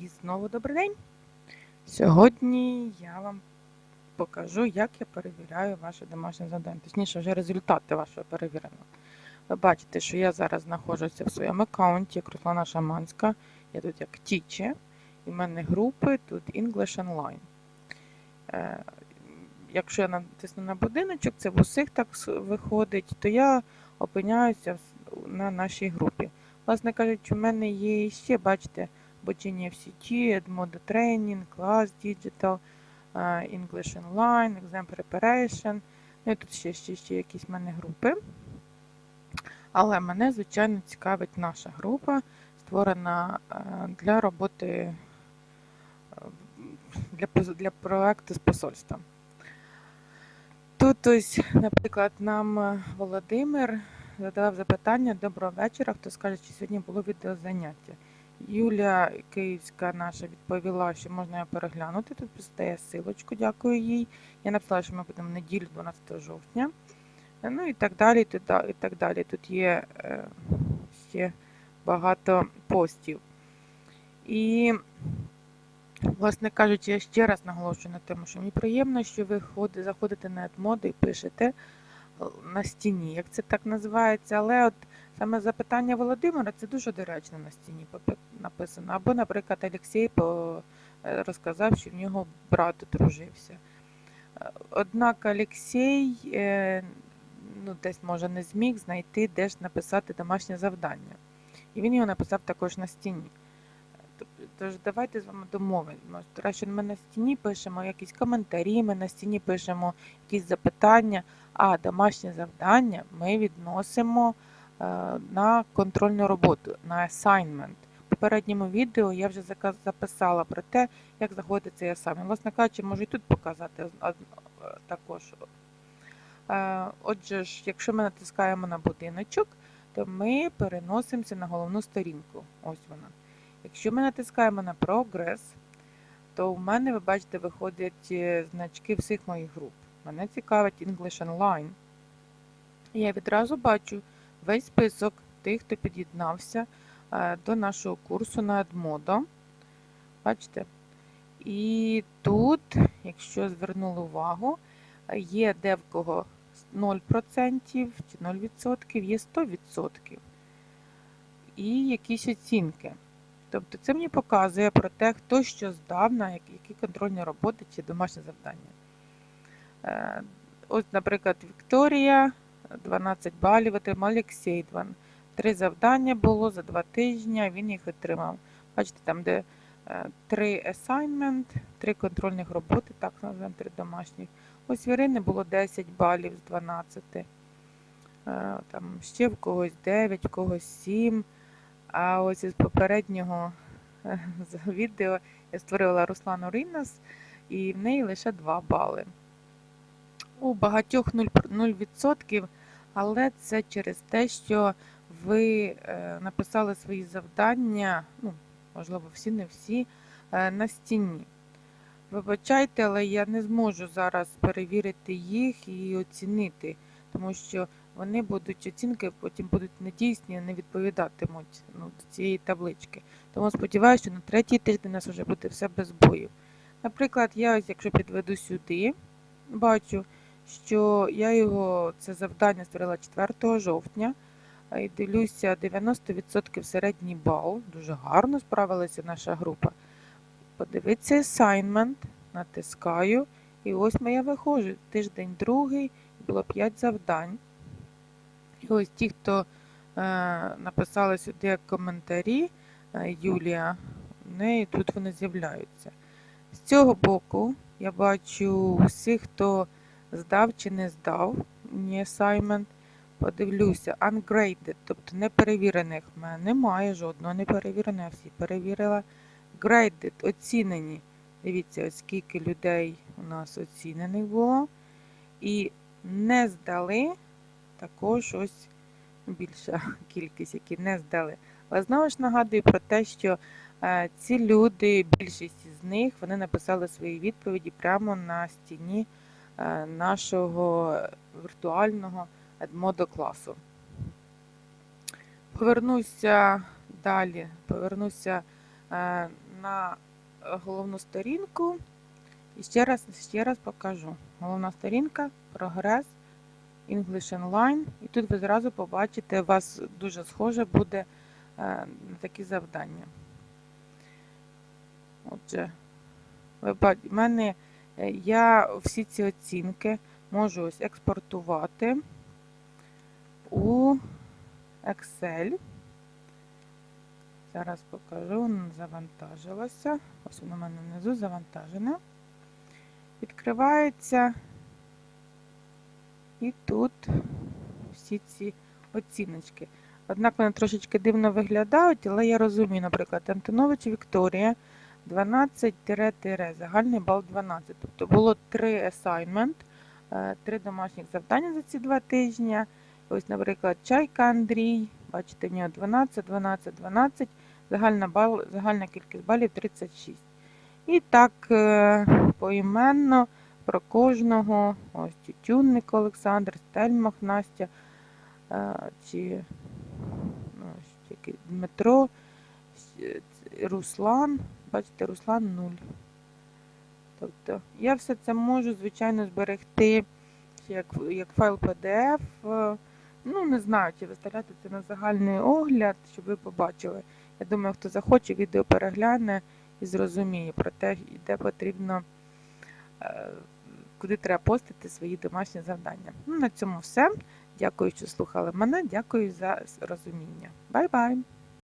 І знову добрий день. Сьогодні я вам покажу, як я перевіряю ваше домашнє завдання, точніше, вже результати вашого перевіреного. Ви бачите, що я зараз знаходжуся в своєму аккаунті, як Руслана Шаманська. Я тут як тіче, і в мене групи тут English Online. Е, Якщо я натисну на будиночок, це в усіх так виходить, то я опиняюся на нашій групі. Власне кажучи, у мене є ще, бачите, обучення в сеті, Edmodo Training, Class Digital, English Online, Exam Preparation. Ну і тут ще, ще, ще якісь в мене групи. Але мене, звичайно, цікавить наша група, створена е, для роботи е, для, для проекту з посольством. Тут ось, наприклад, нам е, Володимир задав запитання Доброго вечора. Хто скаже, чи сьогодні було відеозаняття? Юля Київська наша відповіла, що можна його переглянути. Тут постає силочку, дякую їй. Я написала, що ми будемо неділю 12 жовтня. Ну і так далі. І так далі. Тут є е, ще багато постів. І, власне кажучи, я ще раз наголошую на тому, що мені приємно, що ви ходи- заходите на Edmodo і пишете е, на стіні, як це так називається. Але от саме запитання Володимира це дуже доречно на стіні написано. Або, наприклад, Олексій е, розказав, що в нього брат одружився. Е, Однак Олексій е, ну, десь може не зміг знайти, де ж написати домашнє завдання. І він його написав також на стіні. Тобто, Тож давайте з вами домовимося. Що ми на стіні пишемо якісь коментарі, ми на стіні пишемо якісь запитання, а домашнє завдання ми відносимо на контрольну роботу, на assignment. Попередньому відео я вже записала про те, як заходить цей assignment. Власне кажучи, можу і тут показати також. Е, Отже ж, якщо ми натискаємо на будиночок, то ми переносимося на головну сторінку. Ось вона. Якщо ми натискаємо на прогрес, то в мене, ви бачите, виходять е, значки всіх моїх груп. Мене цікавить English Online. І я відразу бачу весь список тих, хто під'єднався до нашого курсу на Edmodo. Бачите? І тут, якщо звернули увагу, е, є де в кого 0% чи 0%, є 100% і якісь оцінки. Тобто це мені показує про те, хто що здав на які які контрольні роботи чи домашні завдання. Е, Ось, наприклад, Вікторія 12 балів отримав Олексій. Три завдання було за два тижні, він їх отримав. Бачите, там, де е, три assignment, три контрольних роботи, так називаємо, три домашніх. Ось в Ірини було 10 балів з 12. Е, Там ще в когось 9, в когось 7. А ось із попереднього е, відео я створила Руслану Ринас, і в неї лише 2 бали. У багатьох 0%, 0%, але це через те, що ви е, написали свої завдання, ну, можливо, всі, не всі, е, на стіні. Вибачайте, але я не зможу зараз перевірити їх і оцінити, тому що вони будуть оцінки, потім будуть недійсні, не відповідатимуть ну, до цієї таблички. Тому сподіваюся, що на третій тиждень у нас вже буде все без боїв. Наприклад, я ось якщо підведу сюди, бачу, що я його це завдання створила 4 жовтня. І дивлюся 90% середній бал. Дуже гарно справилася наша група. Подивитися assignment, натискаю, і ось моя виходжу. Тиждень другий, було 5 завдань. І ось ті, хто е, написали сюди коментарі, е, Юлія, в неї тут вони з'являються. З цього боку я бачу всіх, хто здав чи не здав ні assignment. Подивлюся, ungraded, тобто неперевірених в мене немає, жодного не перевіреного, я всі перевірила. Graded, оцінені. Дивіться, ось скільки людей у нас оцінених було. І не здали також ось більша кількість, які не здали. Але знову ж нагадую про те, що е, ці люди, більшість з них, вони написали свої відповіді прямо на стіні е, нашого віртуального Edmodo класу. Повернуся далі, повернуся е, на головну сторінку і ще раз, ще раз покажу. Головна сторінка, прогрес, English Online. І тут ви зразу побачите, у вас дуже схоже буде е, на такі завдання. Отже, ви бачите, в мене е, я всі ці оцінки можу ось експортувати у Excel. Зараз покажу, завантажилося. Ось воно в мене внизу завантажене. Відкривається. І тут всі ці оціночки. Однак вони трошечки дивно виглядають, але я розумію, наприклад, Антонович Вікторія 12-тире, загальний бал 12. Тобто було 3 assignment, е, 3 домашніх завдання за ці два тижні. Ось, наприклад, Чайка Андрій, бачите, в нього 12, 12, 12, загальна, бал, загальна кількість балів 36. І так е, поіменно про кожного. Ось Тютюнник Олександр, Стельмах Настя, е, чи ну, ось Дмитро, Руслан. Бачите, Руслан 0. Тобто я все це можу, звичайно, зберегти як, як файл PDF. Ну, не знаю, чи виставляти це на загальний огляд, щоб ви побачили. Я думаю, хто захоче, відео перегляне і зрозуміє про те, де потрібно, е, куди треба постити свої домашні завдання. Ну, на цьому все. Дякую, що слухали мене. Дякую за розуміння. Бай-бай!